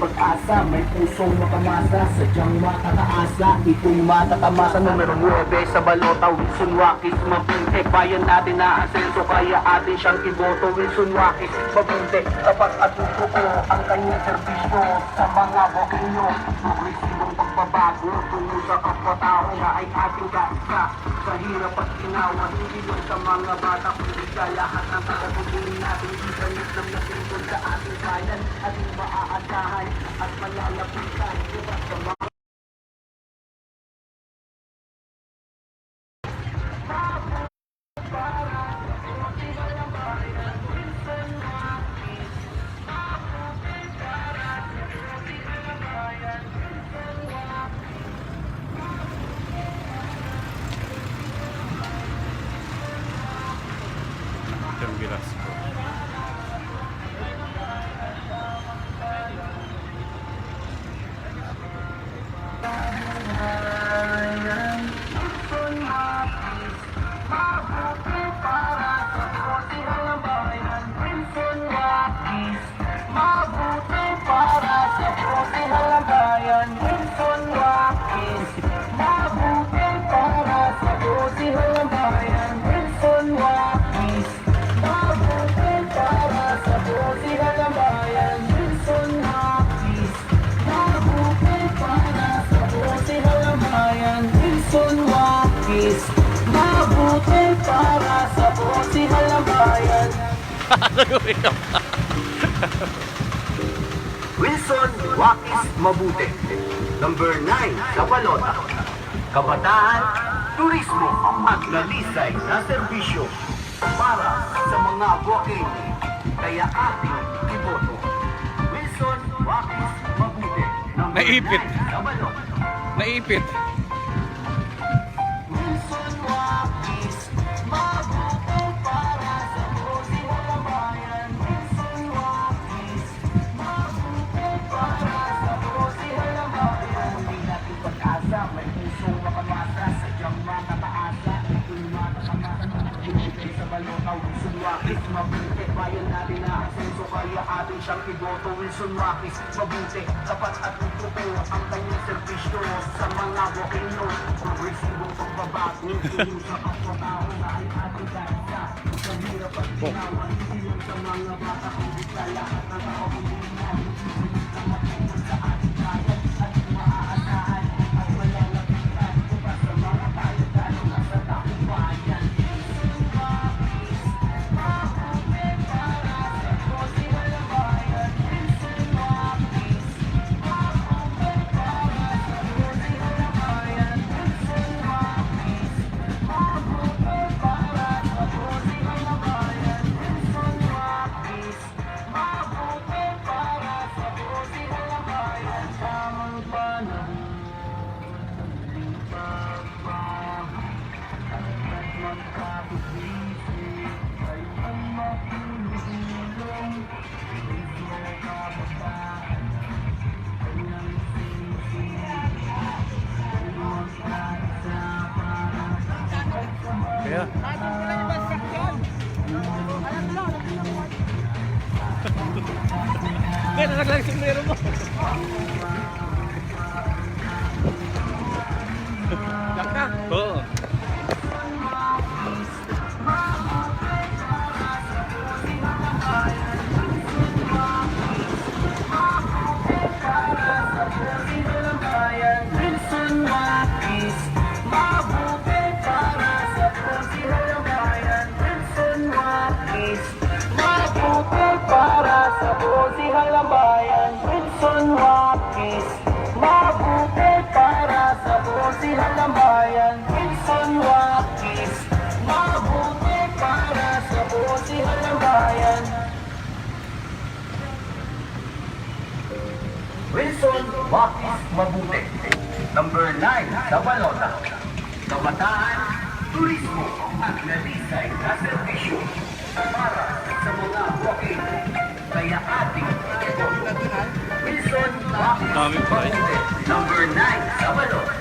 pag-asa. May pusong makamasa Sadyang matataasa Ito'y matatamasa Numero 9 sa balota Wilson Wakis Mabinte. Bayan natin na asenso Kaya atin siyang iboto Wilson Wakis Mabinte. Tapat at tuto ko Ang kanyang serbisyo Sa mga bokinyo Progresibong pagbabago Tungo sa kapwa-tao Na ay ating kaisa Sa hirap at ginawa Hindi lang sa mga bata Kundi sa lahat ng tagapagulin natin. Ibanit ng nasingkod sa ating bayan Ating maaasahan At malalapitan. Diba? Sa mga Wilson Wakis Mabute Number 9 sa Balota Kabataan, Turismo at Lalisay na serbisyo para sa mga walking kaya ating iboto. Wilson Wakis Mabute Number Naipit. 9 sa Balota Naipit. Balota Wilson Wakis Mabuti Bayan natin na asenso Kaya atin siyang iboto Wilson Wakis Mabuti Sapat at ututo Ang kanyang serbisyo Sa mga bokino Progresibong pagbabago sa kapwa-tao Na ay ating kanisa Sa hirap at ginawa Hindi lang sa mga bata Kundi sa lahat ng kapabulinan Sa Kaya, kaya? Nalaglag yung Number 9 sa Balota. Kabataan, Turismo at Lalisay na serbisyo para sa mga walking kaya ating Wilson pa eh. Number 9 sa Balota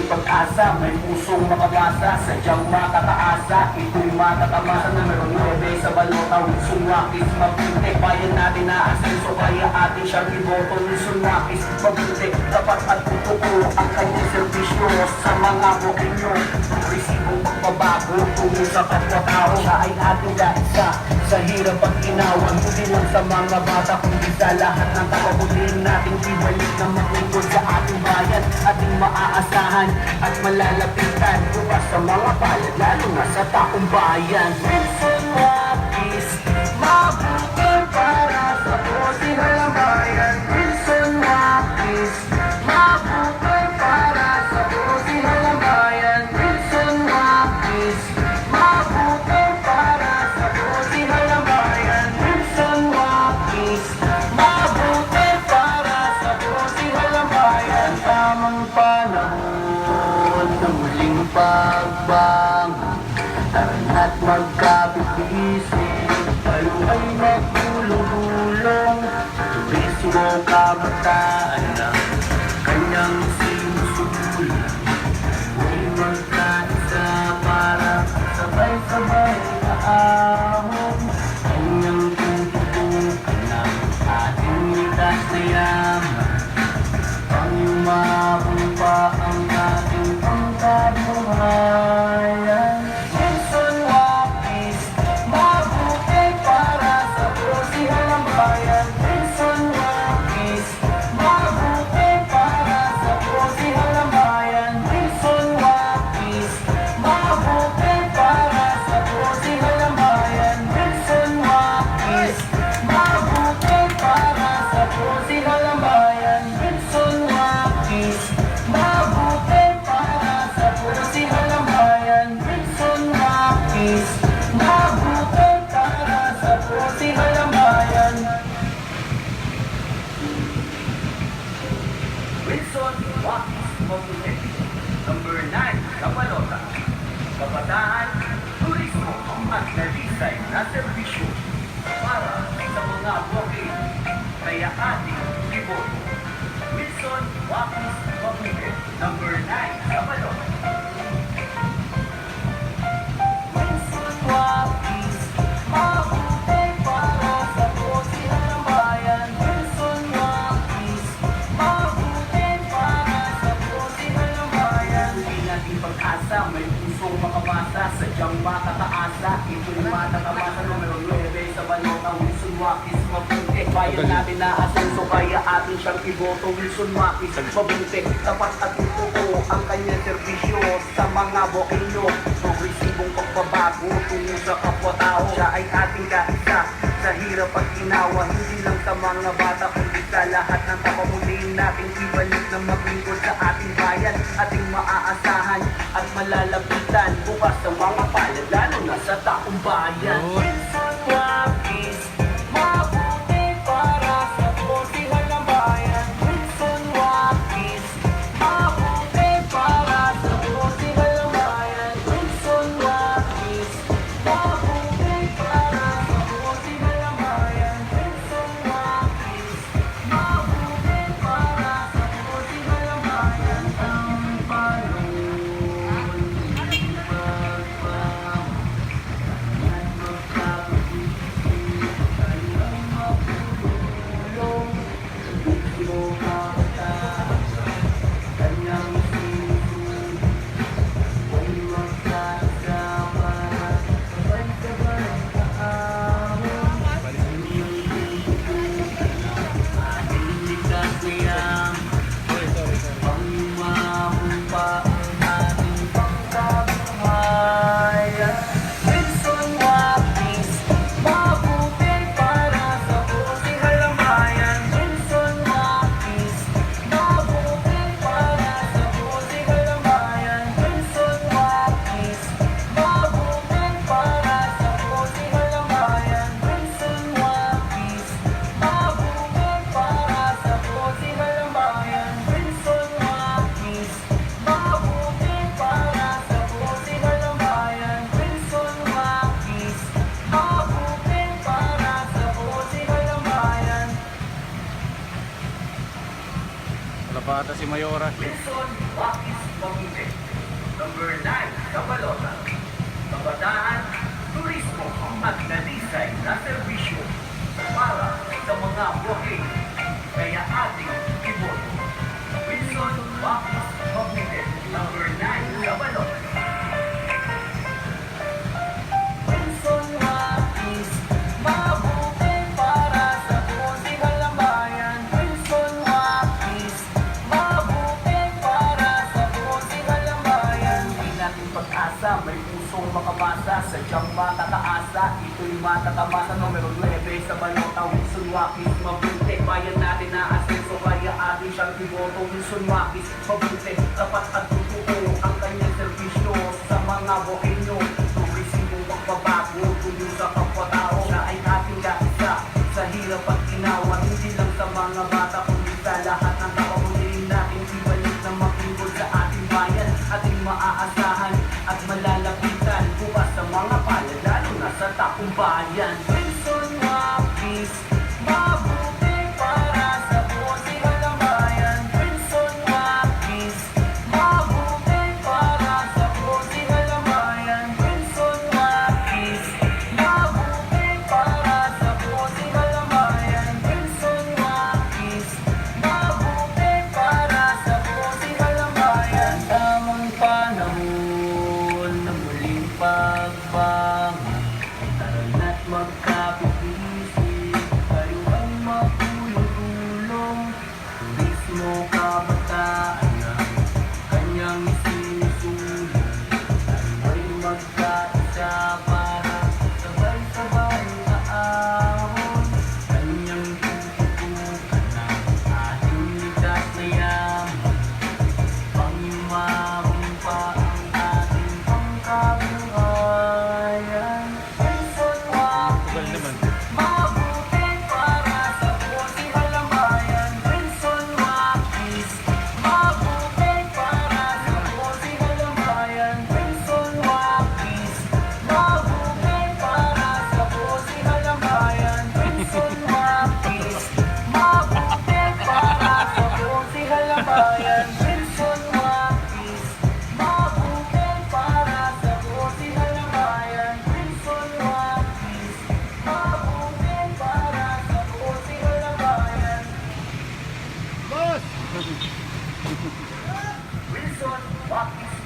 nating pag-asa May pusong makabasa, sadyang makataasa Ito'y matatamasa numero 9 Sa balota, Wilson Wakis Mabuti, bayan natin na asenso Kaya atin siyang iboto Wilson Wakis Mabuti, tapat at tutuko Ang kanyang servisyo sa mga bokinyo Resibong pagbabago tungo sa kapwa-tao Siya ay ating kaisa sa hirap at ginawan Hindi lang sa mga bata kundi sa lahat ng kapabutin nating ibalik na maglingkod sa ating bayan Ating maaasahan at malalapitan. Bukas sa mga palad lalo na sa taong bayan. Wilson Mabuti panahon ng muling pagbangon Tara't magkabit-isip at Nalisay na serbisyo para sa mga bukid kaya ating iboto. Wilson Wapis Mabuti Number 9, Kapalota Wilson makabasa Sadyang makataasa Ito'y matatamasa Numero 9 sa balota Wilson Wapis Mabuti Bayan natin na asenso Kaya atin siyang iboto Wilson Wapis Mabuti Tapat at tutuko Ang kanyang serbisyo Sa mga bokinyo. Progresibong pagbabago Tungo sa kapwa-tao. Siya ay ating kaisa Sa hirap at ginawa Hindi lang sa mga bata Kundi sa lahat ng kapamuliin nating Ibalik na maglingkod sa ating bayan Ating maaasahan At malalapitan. Bukas sa mga na sa Sadyang matataasa, ito'y matatama sa numero 9 Sa balota, Wilson Wakis Mabuti, bayan natin na asenso Kaya atin siyang piboto, Wilson Wakis Mabuti, dapat at ang kanyang servisyo Sa mga buhay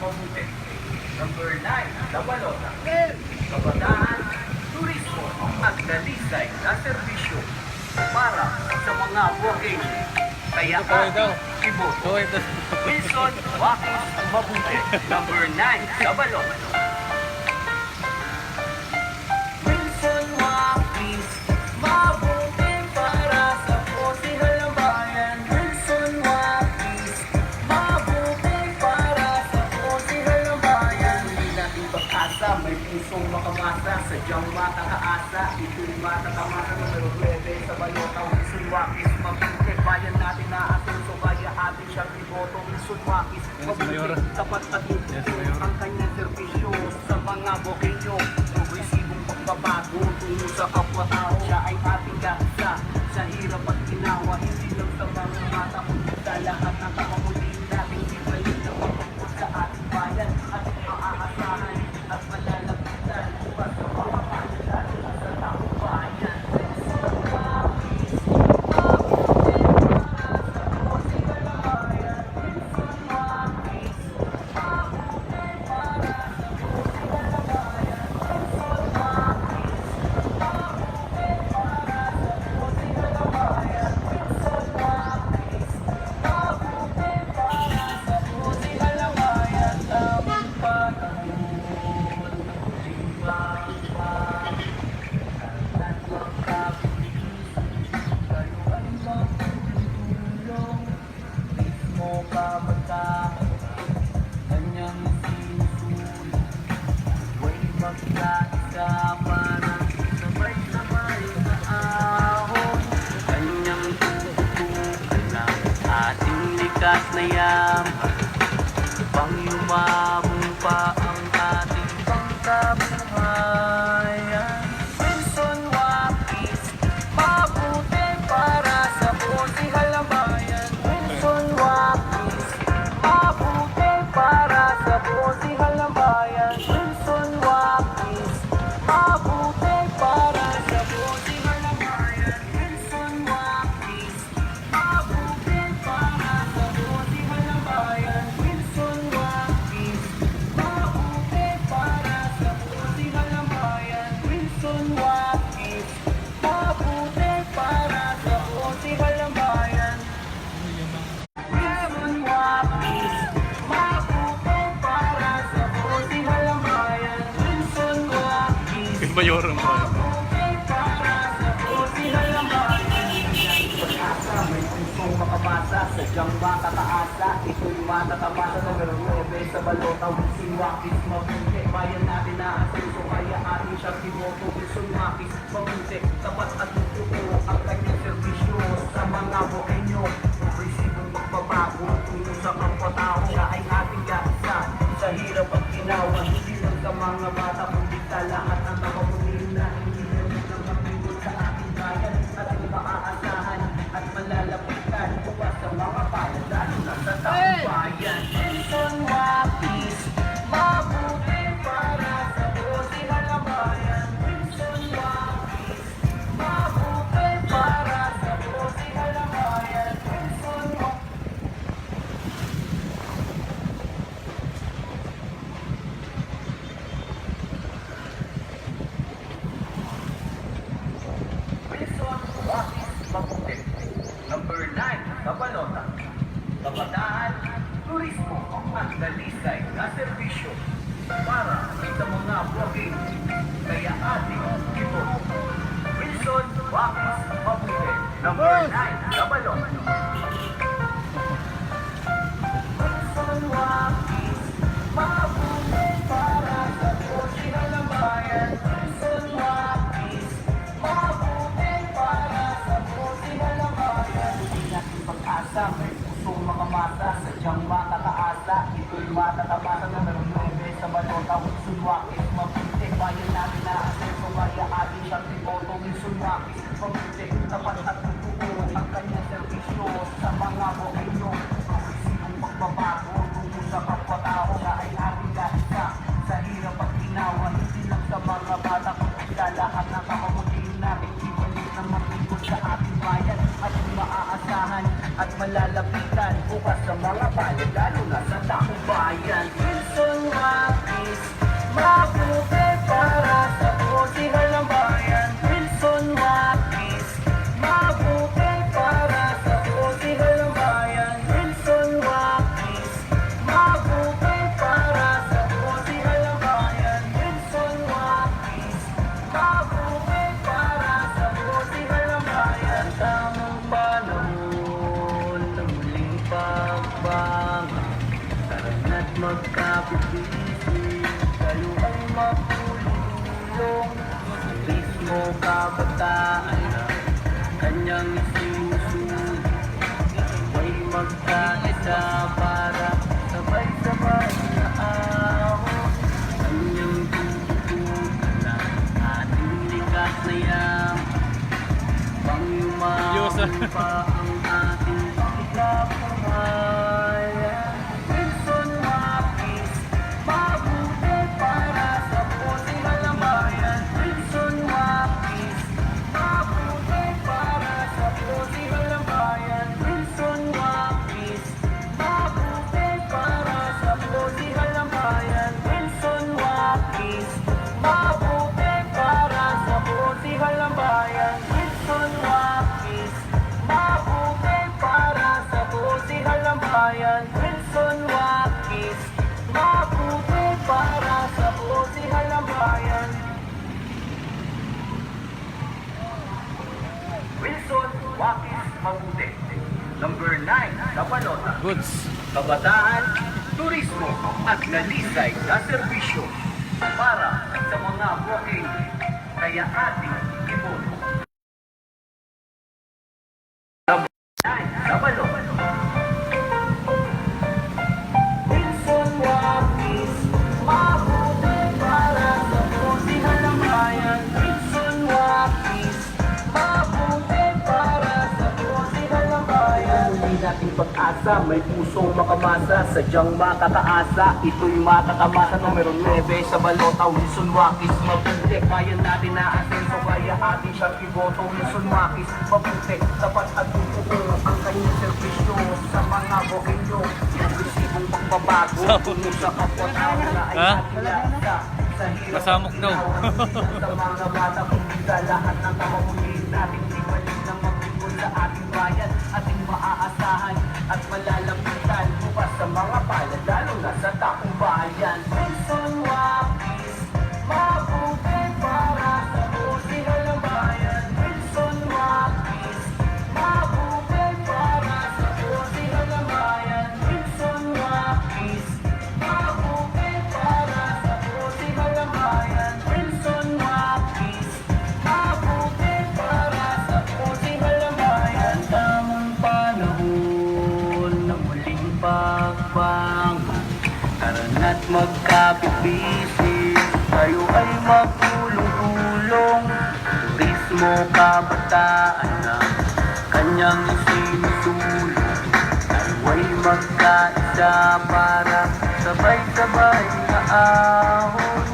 mabuti. Number 9, Dabalota. Kabataan, turismo at dalisay na serbisyo para sa mga walking. Kaya ka, iboto. Wilson Wakis Mabuti. Number 9, Dabalota. pag-asa Sadyang matakaasa Ito'y matatamasa numero 9 Sa bayotang Luzon Wakis Mabuti bayan natin na atin. So kaya atin siyang iboto Luzon Wakis. Tapat at Mayorang ba? Makabasa, sadyang makataasa Ito'y matatamasa na meron mo Ebe sa balota, wisin wakis Mabuti, bayan natin na ang suso Kaya atin siya kimoto, wisin wakis Mabuti, tapat at tutuo Ang kanyang servisyo sa mga buhenyo Risibong magbabago Tuno sa kapatao Siya ay ating yasa Sa hirap at ginawan bayan. Hindi natin pag-asa, may pusong makamasa, sadyang matataasa. Ito'y matatamasa ng numero 9 sa balota. Wilson Wakis Mabuti, bayan natin na asenso kaya ating siyang piboto. Wilson Wakis Mabuti, kabataan na Kanyang isinusunod May magkaisa para Goods. kabataan, turismo at dalisay na serbisyo para sa mga booking kaya ating pag-asa, may pusong makamasa, sadyang makataasa. Ito'y matatamasa, numero 9 sa balota. Wilson Wakis, mabuti, kaya natin na asenso, kaya ating siyang iboto. Wilson Wakis, mabuti, tapat at totoo ang kanyang serbisyo sa mga bokenyo. Agresibong pagbabago, tungo sa kapwa-tao na ay ating lasa. At daw. sa mga bata, kundi sa lahat ng kakamunin natin ibalik ng magbibol sa ating bayan ating maaasahan at malalapitan bisig Tayo ay magtulong-tulong. Turismo kabataan na Kanyang isinusulong Tayo ay magkaisa para Sabay-sabay na ahon